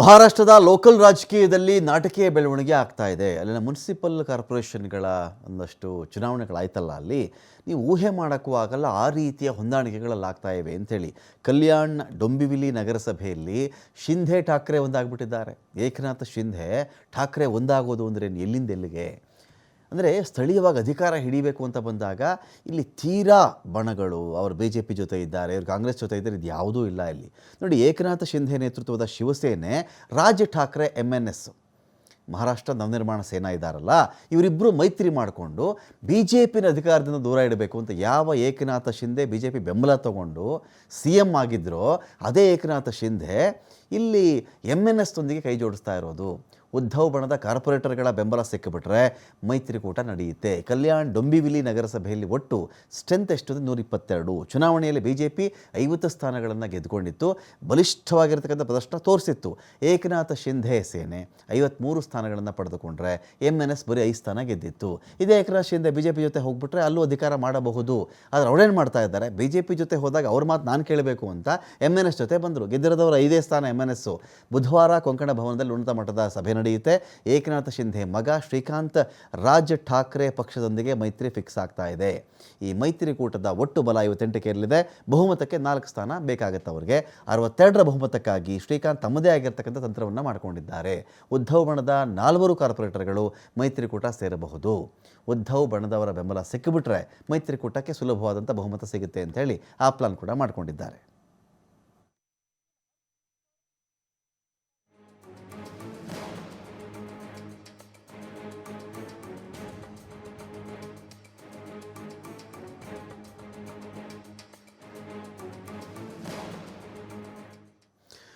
ಮಹಾರಾಷ್ಟ್ರದ ಲೋಕಲ್ ರಾಜಕೀಯದಲ್ಲಿ ನಾಟಕೀಯ ಬೆಳವಣಿಗೆ ಆಗ್ತಾ ಇದೆ. ಅಲ್ಲಿನ ಮುನ್ಸಿಪಲ್ ಕಾರ್ಪೊರೇಷನ್ಗಳ ಒಂದಷ್ಟು ಚುನಾವಣೆಗಳಾಯ್ತಲ್ಲ ಅಲ್ಲಿ. ನೀವು ಊಹೆ ಮಾಡೋಕ್ಕೂ ಆಗಲ್ಲ, ಆ ರೀತಿಯ ಹೊಂದಾಣಿಕೆಗಳಲ್ಲಾಗ್ತಾ ಇವೆ ಅಂಥೇಳಿ ಕಲ್ಯಾಣ್ ಡೊಂಬಿವಿಲಿ ನಗರಸಭೆಯಲ್ಲಿ ಶಿಂಧೆ ಠಾಕ್ರೆ ಒಂದಾಗ್ಬಿಟ್ಟಿದ್ದಾರೆ. ಏಕನಾಥ್ ಶಿಂಧೆ ಠಾಕ್ರೆ ಒಂದಾಗೋದು ಅಂದರೆ ಎಲ್ಲಿಂದ ಎಲ್ಲಿಗೆ? ಅಂದರೆ ಸ್ಥಳೀಯವಾಗಿ ಅಧಿಕಾರ ಹಿಡಿಬೇಕು ಅಂತ ಬಂದಾಗ ಇಲ್ಲಿ ತೀರಾ ಬಣಗಳು, ಅವರು ಬಿ ಜೆ ಪಿ ಜೊತೆ ಇದ್ದಾರೆ, ಇವರು ಕಾಂಗ್ರೆಸ್ ಜೊತೆ ಇದ್ದಾರೆ, ಇದು ಯಾವುದೂ ಇಲ್ಲ ಇಲ್ಲಿ. ನೋಡಿ, ಏಕನಾಥ ಶಿಂಧೆ ನೇತೃತ್ವದ Shiv Sena Raj Thackeray M N S Maharashtra Navnirman Sena ಇದ್ದಾರಲ್ಲ ಇವರಿಬ್ಬರು ಮೈತ್ರಿ ಮಾಡಿಕೊಂಡು ಬಿ ಜೆ ಪಿನ ಅಧಿಕಾರದಿಂದ ದೂರ ಇಡಬೇಕು ಅಂತ ಯಾವ Eknath Shinde B J P ಬೆಂಬಲ ತಗೊಂಡು ಸಿ ಎಂ ಆಗಿದ್ದರೋ ಅದೇ ಏಕನಾಥ ಶಿಂಧೆ ಇಲ್ಲಿ ಎಂ ಎನ್ ಎಸ್ನೊಂದಿಗೆ ಕೈ ಜೋಡಿಸ್ತಾ ಇರೋದು. ಉದ್ಧವ್ ಬಣದ ಕಾರ್ಪೊರೇಟರ್ಗಳ ಬೆಂಬಲ ಸಿಕ್ಕಿಬಿಟ್ರೆ ಮೈತ್ರಿಕೂಟ ನಡೆಯುತ್ತೆ. ಕಲ್ಯಾಣ್ ಡೊಂಬಿವಿಲಿ ನಗರಸಭೆಯಲ್ಲಿ ಒಟ್ಟು ಸ್ಟ್ರೆಂತ್ ಎಷ್ಟು ಅಂದರೆ ನೂರ ಇಪ್ಪತ್ತೆರಡು ಚುನಾವಣೆಯಲ್ಲಿ ಬಿ ಜೆ ಪಿ ಐವತ್ತು ಸ್ಥಾನಗಳನ್ನು ಗೆದ್ದುಕೊಂಡಿತ್ತು. ಬಲಿಷ್ಠವಾಗಿರ್ತಕ್ಕಂಥ ಪ್ರದರ್ಶನ ತೋರಿಸಿತ್ತು. ಏಕನಾಥ ಶಿಂಧೆ ಸೇನೆ ಐವತ್ತ್ಮೂರು ಸ್ಥಾನಗಳನ್ನು ಪಡೆದುಕೊಂಡ್ರೆ ಎಂ ಎನ್ ಎಸ್ ಬರೀ ಐದು ಸ್ಥಾನ ಗೆದ್ದಿತ್ತು. ಇದೇ Eknath Shinde B J P ಜೊತೆ ಹೋಗ್ಬಿಟ್ರೆ ಅಲ್ಲೂ ಅಧಿಕಾರ ಮಾಡಬಹುದು. ಆದರೆ ಅವ್ರೇನು ಮಾಡ್ತಾ ಇದ್ದಾರೆ? ಬಿ ಜೆ ಪಿ ಜೊತೆ ಹೋದಾಗ ಅವ್ರ ಮಾತು ನಾನು ಕೇಳಬೇಕು ಅಂತ ಎಂ ಎನ್ ಎಸ್ ಜೊತೆ ಬಂದರು. ಗೆದ್ದಿರೋದವರು ಐದೇ ಸ್ಥಾನ ಎಂ ಎನ್ ಎಸ್ಸು ಬುಧವಾರ ಕೊಂಕಣ ಭವನದಲ್ಲಿ ಉನ್ನತ ಮಟ್ಟದ ಸಭೆ ನಡೆಯುತ್ತೆ. ಏಕನಾಥ ಶಿಂಧೆ ಮಗ ಶ್ರೀಕಾಂತ್ ರಾಜ್ ಠಾಕ್ರೆ ಪಕ್ಷದೊಂದಿಗೆ ಮೈತ್ರಿ ಫಿಕ್ಸ್ ಆಗ್ತಾ ಇದೆ. ಈ ಮೈತ್ರಿಕೂಟದ ಒಟ್ಟು ಬಲ ಐವತ್ತೆಂಟಕ್ಕೆ ಇರಲಿದೆ ಬಹುಮತಕ್ಕೆ ನಾಲ್ಕು ಸ್ಥಾನ ಬೇಕಾಗುತ್ತೆ ಅವರಿಗೆ. ಅರವತ್ತೆರಡರ ಬಹುಮತಕ್ಕಾಗಿ ಶ್ರೀಕಾಂತ್ ತಮ್ಮದೇ ಆಗಿರ್ತಕ್ಕಂಥ ತಂತ್ರವನ್ನು ಮಾಡಿಕೊಂಡಿದ್ದಾರೆ. ಉದ್ಧವ್ ಬಣದ ನಾಲ್ವರು ಕಾರ್ಪೊರೇಟರ್ಗಳು ಮೈತ್ರಿಕೂಟ ಸೇರಬಹುದು. ಉದ್ಧವ್ ಬಣದವರ ಬೆಂಬಲ ಸಿಕ್ಕಿಬಿಟ್ರೆ ಮೈತ್ರಿಕೂಟಕ್ಕೆ ಸುಲಭವಾದಂಥ ಬಹುಮತ ಸಿಗುತ್ತೆ ಅಂತ ಹೇಳಿ ಆ ಪ್ಲಾನ್ ಕೂಡ ಮಾಡಿಕೊಂಡಿದ್ದಾರೆ.